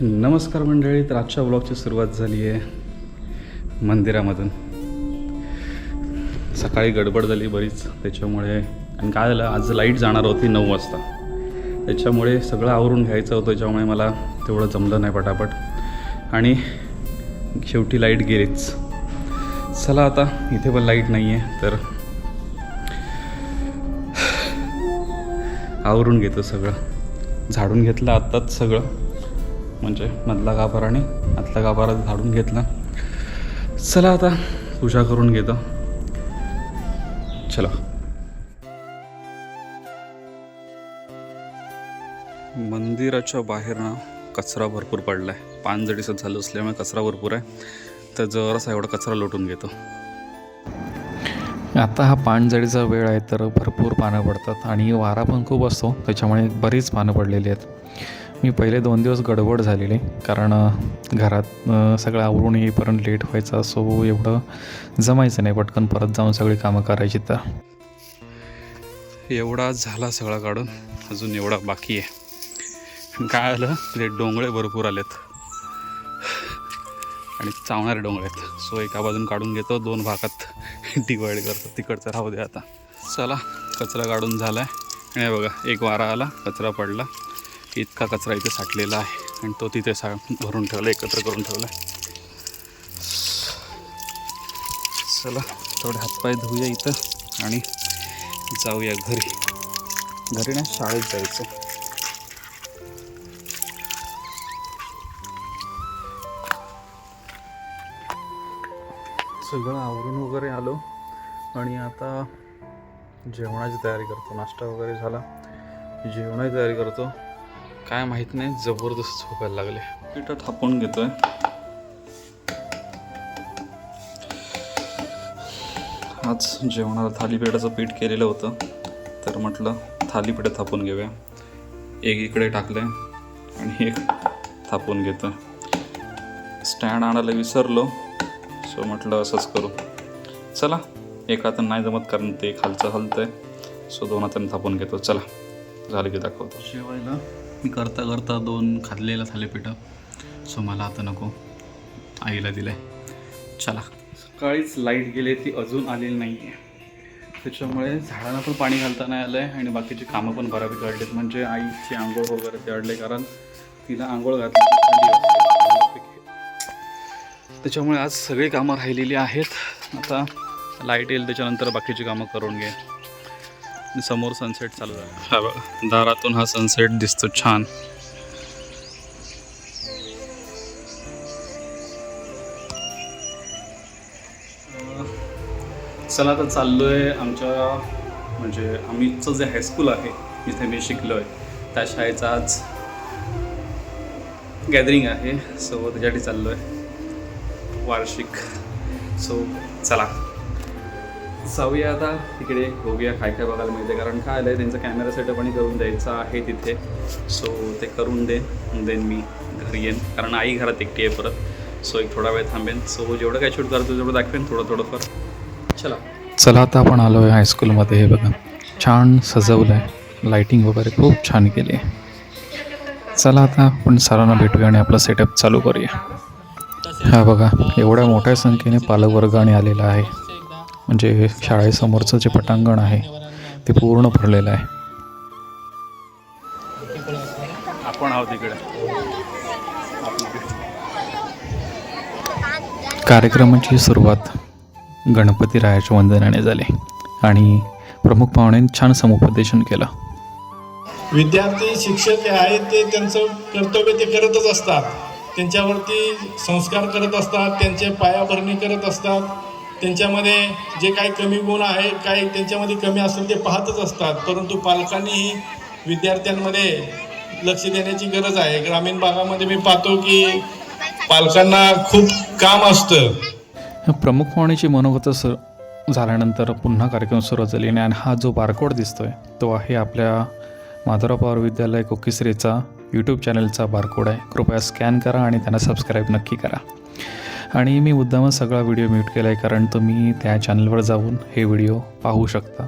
नमस्कार मंडळी तर आजच्या ब्लॉगची सुरुवात झाली आहे मंदिरामधून. सकाळी गडबड झाली बरीच त्याच्यामुळे आणि काय झालं आज लाइट जाणार होती नऊ वाजता. त्याच्यामुळे सगळं आवरून घ्यायचं होतं त्याच्यामुळे मला तेवढं जमलं नाही पटापट. आणि शेवटी लाइट गेलीच. चला आता इथे पण लाइट नाही आहे तर आवरून घेतो सगळं. झाडून घेतलं आत्ताच सगळं. म्हणजे मधला गाभाराने आतला गाभारा झाडून घेतला. चला आता पूजा करून घेतो. चला. मंदिराच्या बाहेर ना कचरा भरपूर पडला आहे पानजडीचं झालं असल्यामुळे कचरा भरपूर आहे. तर जरासा एवढा कचरा लोटून घेतो. आता हा पानझडीचा वेळ आहे तर भरपूर पानं पडतात आणि वारा पण खूप असतो. त्याच्यामुळे बरीच पानं पडलेली आहेत. मी पहिले दोन दिवस गडबड झालेली कारण घरात सगळं आवरून येईपर्यंत लेट व्हायचा सो एवढं जमायचं नाही पटकन परत जाऊन सगळी कामं करायची तर. एवढा झाला सगळा काढून अजून एवढा बाकी आहे. काय आलं? ते डोंगळे भरपूर आलेत. आणि चावणारे डोंगळे आहेत. सो एका बाजून काढून घेतो दोन भागात डिवाईड करतो. तिकडचं राहू दे आता. चला कचरा काढून झाला आहे आणि बघा एक वारा आला कचरा पडला. इतका कचरा इथे साठलेला आहे. आणि तो तिथे सा भरून ठेवला एकत्र करून ठेवला. चला थोडे हातपाय धुऊया इथं आणि जाऊया घरी. घरी ना शाळेत जायचं. सगळं आवरून वगैरे आलो. आणि आता जेवणाची तयारी करतो. नाश्ता वगैरे झाला. जेवणाची तयारी करतो. काय माहीत नाही जबरदस्त झोपायला लागले. पिठं थापून घेतोय. आज जेवणाला थालीपीठाचं पीठ केलेलं होतं तर म्हटलं थालीपीठं थापून घेऊया. एक इकडे टाकलं आणि एक थापून घेतो स्टँड आणायला विसरलो सो म्हटलं असंच करू. चला एक हातानं नाही जमत कारण ते खालचं हलतंय सो दोन हाताने थापून घेतो. चला झालं की दाखवतो. जेवायला. मी करता करता दोन खाल्लेलं थालीपीठं. सो मला आता नको. आईला दिलंय. चला. सकाळीच लाइट गेली ती अजून आलेली नाही आहे त्याच्यामुळे झाडांना पण पाणी घालता नाही आलं आहे आणि बाकीची कामं पण बऱ्यापैकी अडलेत म्हणजे आईची आंघोळ वगैरे ते अडले कारण तिला आंघोळ घातली. त्याच्यामुळे आज सगळी कामं राहिलेली आहेत. आता लाइट येईल त्याच्यानंतर बाकीची कामं करून घे. समोर सनसेट चालू झाला. हा बघा दारातून हा सनसेट दिसतो छान. चला आता चाललो आहे आमच्या म्हणजे आम्हीचं जे हायस्कूल आहे जिथे मी शिकलो आहे त्या शाळेचं आज गॅदरिंग आहे. सो त्याच्यासाठी चाललो आहे वार्षिक. सो चला. जाऊया आता. तिकडे बघूया काय काय बघायला मिळते कारण काय आलं आहे त्यांचा कॅमेरा सेटअप आणि करून द्यायचा आहे तिथे. सो ते करून दे. देन मी घरी येईन. कारण आई घरात एकटी आहे परत. सो एक थोडा वेळ थांबेन. सो जेवढं काय शूट करतो तेवढं दाखवेन थोडं थोडंफार. चला. चला आता आपण आलो आहे हायस्कूलमध्ये हे बघा. छान सजवलं आहे लाईटिंग वगैरे खूप छान केली आहे. चला आता आपण सरांना भेटूया आणि आपला सेटअप चालू करूया. हा बघा एवढ्या मोठ्या संख्येने पालक वर्गाने आलेला आहे. म्हणजे शाळेसमोरचं जे पटांगण आहे ते पूर्ण भरलेलं आहे. आपण आहोत इकडे. कार्यक्रमाची सुरुवात गणपती रायाच्या वंदनाने झाली आणि प्रमुख पाहुण्यांनी छान समुपदेशन केलं. विद्यार्थी शिक्षक जे आहेत ते त्यांचं कर्तव्य ते करतच असतात. त्यांच्यावरती संस्कार करत असतात त्यांचे पायाभरणी करत असतात. त्यांच्यामध्ये जे काही कमी गुण आहे काही त्यांच्यामध्ये कमी असेल ते पाहतच असतात. परंतु पालकांनीही विद्यार्थ्यांमध्ये लक्ष देण्याची गरज आहे. ग्रामीण भागामध्ये मी पाहतो की पालकांना खूप काम असतं. प्रमुख पाहुण्याची मनोगत सर झाल्यानंतर पुन्हा कार्यक्रम सुरू झाले आणि हा जो बारकोड दिसतोय तो आहे आपल्या माधुरा पवार विद्यालय कोकिसरेचा यूट्यूब चॅनलचा बारकोड आहे. कृपया स्कॅन करा आणि त्यांना सबस्क्राईब नक्की करा. आणि मी मुद्दामच सगळा व्हिडिओ म्यूट केला आहे कारण तुम्ही त्या चॅनलवर जाऊन हे व्हिडिओ पाहू शकता.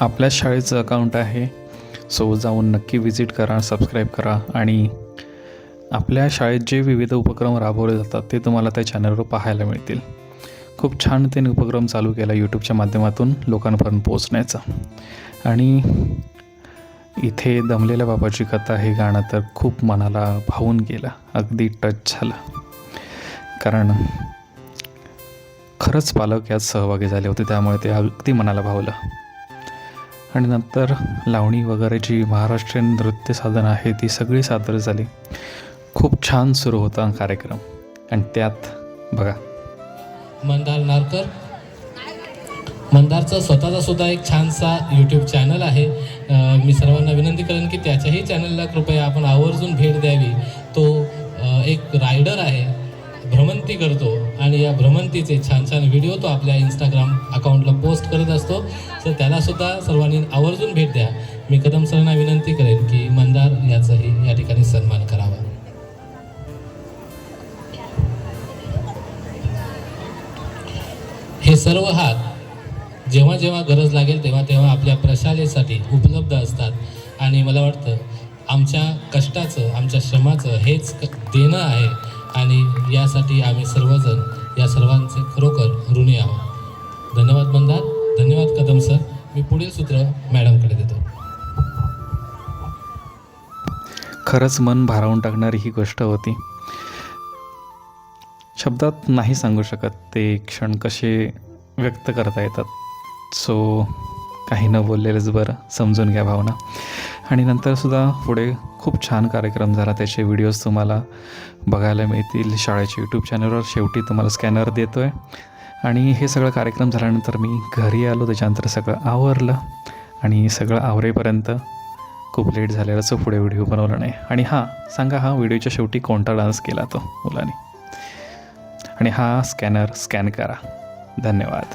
आपल्याच शाळेचं अकाउंट आहे सो जाऊन नक्की विजिट करा सबस्क्राईब करा आणि आपल्या शाळेत जे विविध उपक्रम राबवले जातात ते तुम्हाला त्या चॅनलवर पाहायला मिळतील. खूप छान त्याने उपक्रम चालू केला यूट्यूबच्या माध्यमातून लोकांपर्यंत पोहोचण्याचा. आणि इथे दमलेल्या बाबाची कथा हे गाणं तर खूप मनाला भावून गेलं अगदी टच झालं. कारण खरंच पालक यात सहभागी झाले होते त्यामुळे ते अगदी मनाला भावलं. आणि नंतर लावणी वगैरे जी महाराष्ट्रीयन नृत्य साधनं आहे ती सगळी सादर झाली. खूप छान सुरू होता कार्यक्रम. आणि त्यात बघा. मंदार नारकर. मंदारचा स्वतःचा सुद्धा एक छानसा यूट्यूब चॅनल आहे. मी सर्वांना विनंती करेन की त्याच्याही चॅनलला कृपया आपण आवर्जून भेट द्यावी. तो एक रायडर आहे. भ्रमंती करतो आणि या भ्रमंतीचे छान छान व्हिडिओ तो आपल्या इंस्टाग्राम अकाउंटला पोस्ट करत असतो. तर त्यालासुद्धा सर्वांनी आवर्जून भेट द्या. मी कदम सरांना विनंती करेन की मंदार याचाही या ठिकाणी सन्मान करावा. हे सर्व हात जेव्हा जेव्हा गरज लागेल तेव्हा तेव्हा आपल्या प्रशालेसाठी उपलब्ध असतात. आणि मला वाटतं आमच्या कष्टाचं आमच्या श्रमाचं हेच देणं आहे. आणि यासाठी आम्ही सर्वजण या सर्वांचे खरोखर ऋणी आहोत. धन्यवाद मंदार धन्यवाद कदम सर. मी पुढील सूत्र मॅडमकडे देतो. खरंच मन भारावून टाकणारी ही गोष्ट होती. शब्दात नाही सांगू शकत ते क्षण कसे व्यक्त करता येतात. सो काही न बोललेलंच बरं समजून घ्या भावना. आणि नंतरसुद्धा पुढे खूप छान कार्यक्रम झाला त्याचे व्हिडिओज तुम्हाला बघायला मिळतील. शाळेच्या यूट्यूब चॅनलवर शेवटी तुम्हाला स्कॅनर देतो आहे आणि हे सगळं कार्यक्रम झाल्यानंतर मी घरी आलो त्याच्यानंतर सगळं आवरलं. आणि सगळं आवरेपर्यंत खूप लेट झालेला सो पुढे व्हिडिओ बनवला नाही. आणि हां सांगा हा व्हिडिओच्या शेवटी कोणता डान्स केला तो मुलाने? आणि हा स्कॅनर स्कॅन करा. धन्यवाद.